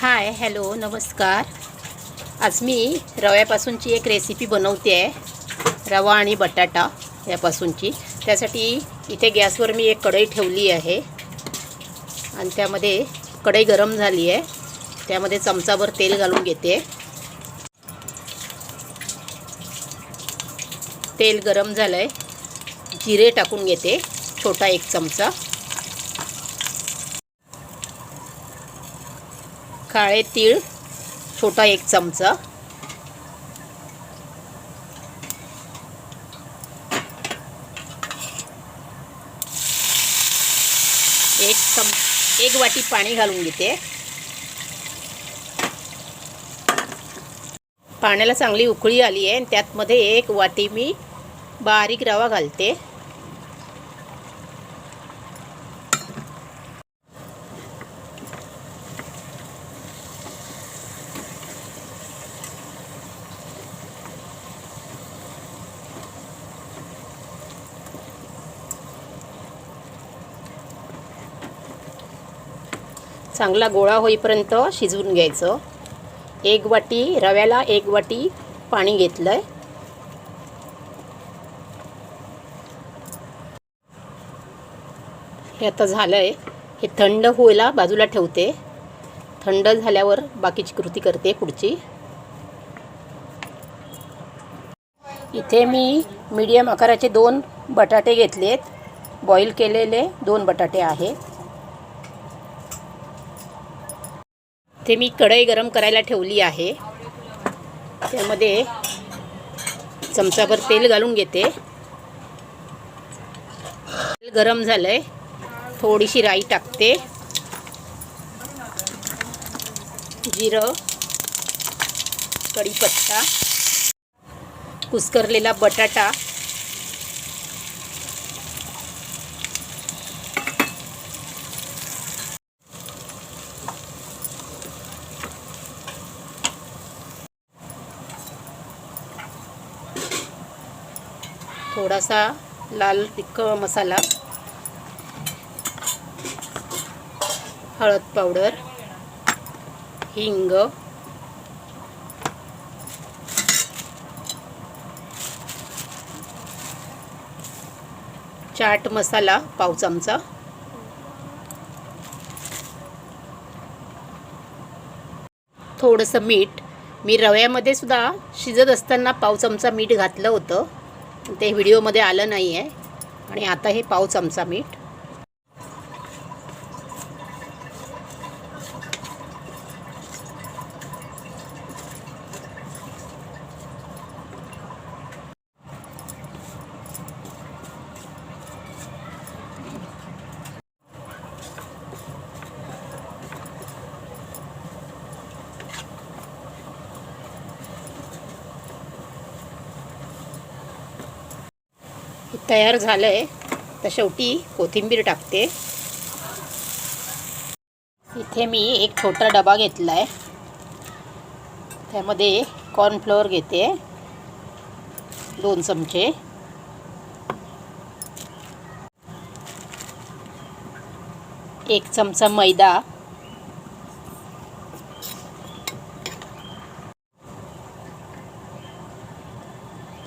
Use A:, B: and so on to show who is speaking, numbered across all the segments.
A: Hi hello नमस्कार. आज मी रव्यापासूनची एक रेसिपी बनवते आहे. रवा आणि बटाटा यापासूनची. त्यासाठी इथे गॅसवर मी एक कढई ठेवली आहे. आणि त्यामध्ये कढई गरम झाली आहे. त्यामध्ये चमचाभर तेल घालून घेते. तेल गरम झालं आहे जिरे टाकून घेते. छोटा एक चमचा. काळे तीळ छोटा एक चमचा. एक चम एक वाटी पाणी घालून घेते. पाण्याला चांगली उकळी आली आहे आणि त्यातमध्ये एक वाटी मी बारीक रवा घालते. चांगला गोळा होईपर्यंत शिजवून घ्यायचं. एक वाटी रव्याला एक वाटी पाणी घेतलं आहे हे आता झालं आहे हे थंड होईला बाजूला ठेवते. थंड झाल्यावर बाकीची कृती करते पुढची. इथे मी मीडियम आकाराचे दोन बटाटे घेतलेत. बॉईल केलेले दोन बटाटे आहेत. ते मी कढई गरम करायला ठेवली आहे. त्यामध्ये चमचाभर तेल घालून घेते. तेल गरम झालं आहे थोडीशी राई टाकते. जिरं कढीपत्ता कुस्करलेला बटाटा थोडासा लाल तिख मसाला हळद पावडर हिंग चाट मसाला पाव चमचा थोडंसं मीठ. मी रव्यामध्ये सुद्धा शिजत असताना पाव चमचा मीठ घातलं होतं. ते व्हिडिओमध्ये आलं नाही आहे आणि आता हे पाव चमचा मीठ. तयार झालं आहे तर शेवटी कोथिंबीर टाकते. इथे मी एक छोटा डबा घेतला आहे त्यामध्ये कॉर्नफ्लोअर घेते. दोन चमचे. एक चमचा मैदा.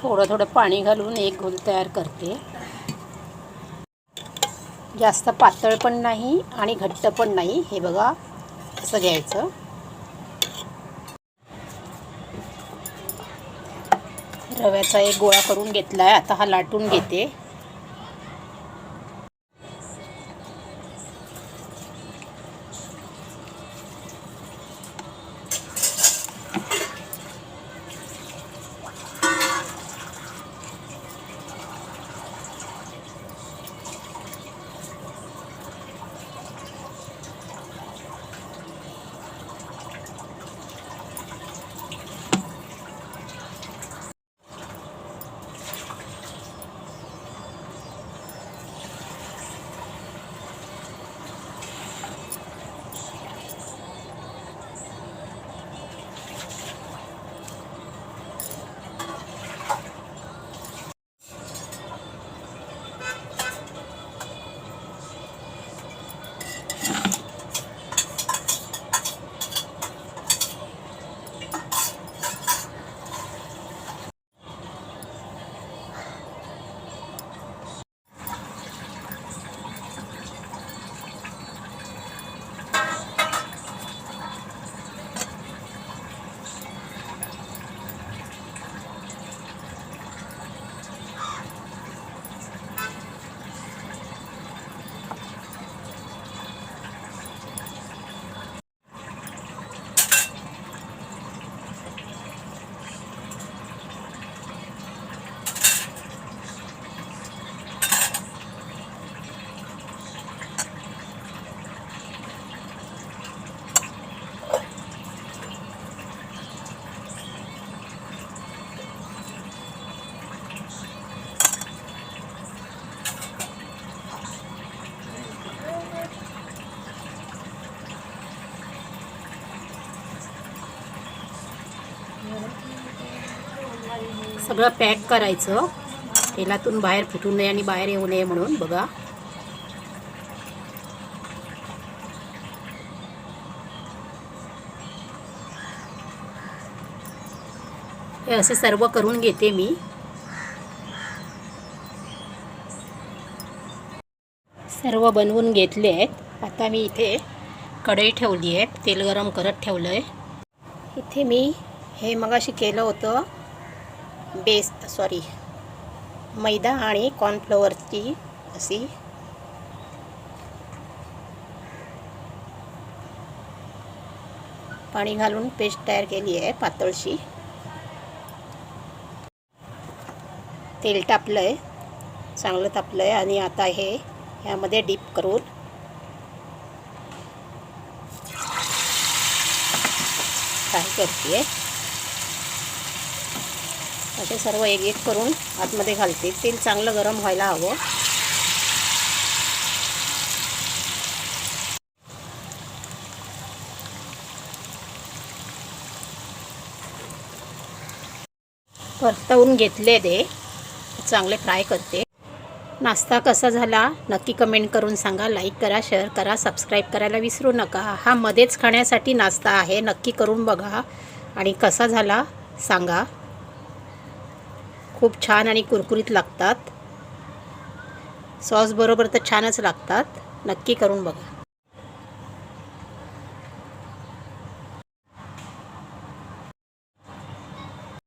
A: थोडं थोडं पाणी घालून एक घोल तयार करते. जास्त पातळ पण नाही आणि घट्ट पण नाही. हे बघा असं घ्यायचं. रव्याचा एक गोळा करून घेतला आहे आता हा लाटून घेते. सगळं पॅक करायचं. तेलातून बाहेर फुटू नये आणि बाहेर येऊ नये म्हणून बघा. हे असे सर्व करून घेते मी. सर्व बनवून घेतले आहेत. आता मी इथे कढई ठेवली आहे. तेल गरम करत ठेवलं आहे इथे मी हे मगाशी केलं होतं. बेस सॉरी मैदा आणि कॉर्नफ्लोअरची अशी पाणी घालून पेस्ट तयार केली आहे पातळशी. तेल टापलं आहे चांगलं तापलं आहे आणि आता हे ह्यामध्ये डीप करून काय करते. आहे असे सर्व एक एक करून आतमध्ये घालते. तेल चांगलं गरम व्हायला हवं. परतवून घेतले ते. चांगले फ्राय करते. नाश्ता कसा झाला नक्की कमेंट करून सांगा. लाईक करा शेअर करा सबस्क्राईब करायला विसरू नका. हा मध्येच खाण्यासाठी नाश्ता आहे. नक्की करून बघा. आणि कसा झाला सांगा. खूप छान आणि कुरकुरीत लागतात. सॉसबरोबर तर छानच लागतात. नक्की करून बघा.